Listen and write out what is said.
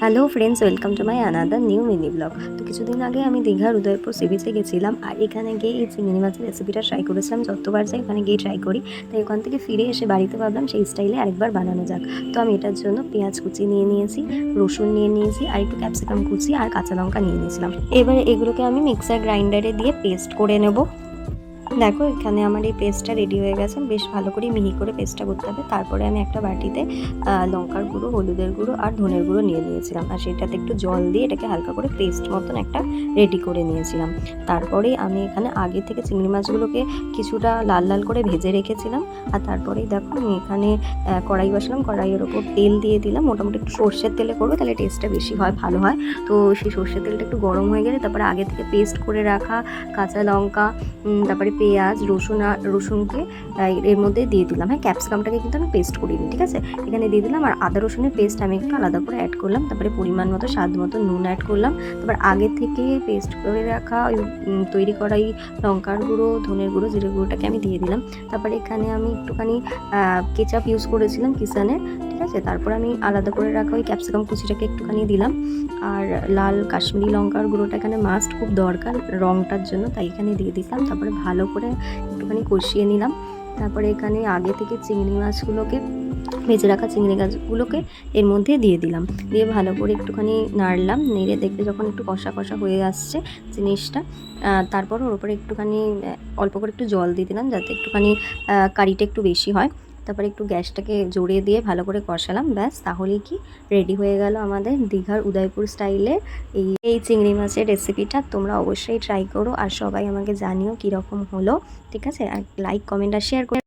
Hello friends welcome to my another new mini blog তো কিছুদিন আগে আমি দীঘার উদয়পুর সি বিচে গেছিলাম আর এখানে গিয়ে এই চিংড়ি মাছের রেসিপিটা ট্রাই করেছিলাম। যতবার যাই ওখানে গিয়ে ট্রাই করি, তাই ওখান থেকে ফিরে এসে বাড়িতে ভাবলাম সেই স্টাইলে আরেকবার বানানো যাক। তো আমি এটার জন্য পেঁয়াজ কুচি নিয়ে নিয়েছি, রসুন নিয়ে নিয়েছি আর একটু ক্যাপসিকাম কুচি আর কাঁচা লঙ্কা নিয়ে নিয়েছিলাম। এবার এগুলোকে আমি মিক্সার গ্রাইন্ডারে দিয়ে পেস্ট করে নেব। দেখো, এখানে আমার এই পেস্টটা রেডি হয়ে গেছে। বেশ ভালো করে মিহি করে পেস্টটা করতে হবে। তারপরে আমি একটা বাটিতে লঙ্কার গুঁড়ো, হলুদের গুঁড়ো আর ধনের গুঁড়ো নিয়ে নিয়েছিলাম। আর সেটাতে একটু জল দিয়ে এটাকে হালকা করে পেস্ট মতন একটা রেডি করে নিয়েছিলাম। তারপরে আমি এখানে আগে থেকে চিংড়ি মাছগুলোকে কিছুটা লাল লাল করে ভেজে রেখেছিলাম। আর তারপরেই দেখো, আমি এখানে কড়াই বসালাম। কড়াইয়ের ওপর তেল দিয়ে দিলাম। মোটামুটি একটু সর্ষের তেলে করব, তাহলে টেস্টটা বেশি হয়, ভালো হয়। তো সেই সর্ষের তেলটা একটু গরম হয়ে গেলে, তারপরে আগে থেকে পেস্ট করে রাখা কাঁচা লঙ্কা তারপরে পেঁয়াজ, রসুন আর রসুনকে এর মধ্যে দিয়ে দিলাম। হ্যাঁ ক্যাপসিকামটাকে কিন্তু আমি পেস্ট করিনি, ঠিক আছে? এখানে দিয়ে দিলাম আর আদা, রসুনের পেস্ট আমি একটু আলাদা করে অ্যাড করলাম। তারপরে পরিমাণ মতো, স্বাদ মতো নুন অ্যাড করলাম। তারপর আগে থেকে পেস্ট করে রাখা ওই তৈরি করা এই লঙ্কার গুঁড়ো, ধনের গুঁড়ো, জিরে গুঁড়োটাকে আমি দিয়ে দিলাম। তারপরে এখানে আমি একটুখানি কেচাপ ইউজ করেছিলাম কিষানের, ঠিক আছে? তারপর আমি আলাদা করে রাখা ওই ক্যাপসিকাম কুচিটাকে একটুখানি দিলাম। আর লাল কাশ্মীরি লঙ্কার গুঁড়োটা এখানে মাস্ট খুব দরকার রঙটার জন্য, তাই এখানে দিয়ে দিলাম। তারপরে ভালো করে একটুখানি কষিয়ে নিলাম। তারপরে এখানে আগে থেকে চিংড়ি মাছগুলোকে, ভেজে রাখা চিংড়ি গাছগুলোকে এর মধ্যে দিয়ে দিলাম। দিয়ে ভালো করে একটুখানি নাড়লাম, নেড়ে দেখবে যখন একটু কষা কষা হয়ে আসছে জিনিসটা তারপর ওর উপরে একটুখানি, অল্প করে একটু জল দিয়ে দিলাম যাতে একটুখানি কারিটা একটু বেশি হয়। তারপরে একটু গ্যাসটাকে জড়িয়ে দিয়ে ভালো করে কষালাম, ব্যাস তাহলেই কি রেডি হয়ে গেল আমাদের দীঘার উদয়পুর স্টাইলে এই এই চিংড়ি মাছের রেসিপিটা তোমরা অবশ্যই ট্রাই করো আর সবাই আমাকে জানিও কীরকম হলো, ঠিক আছে? আর লাইক কমেন্ট আর শেয়ার করে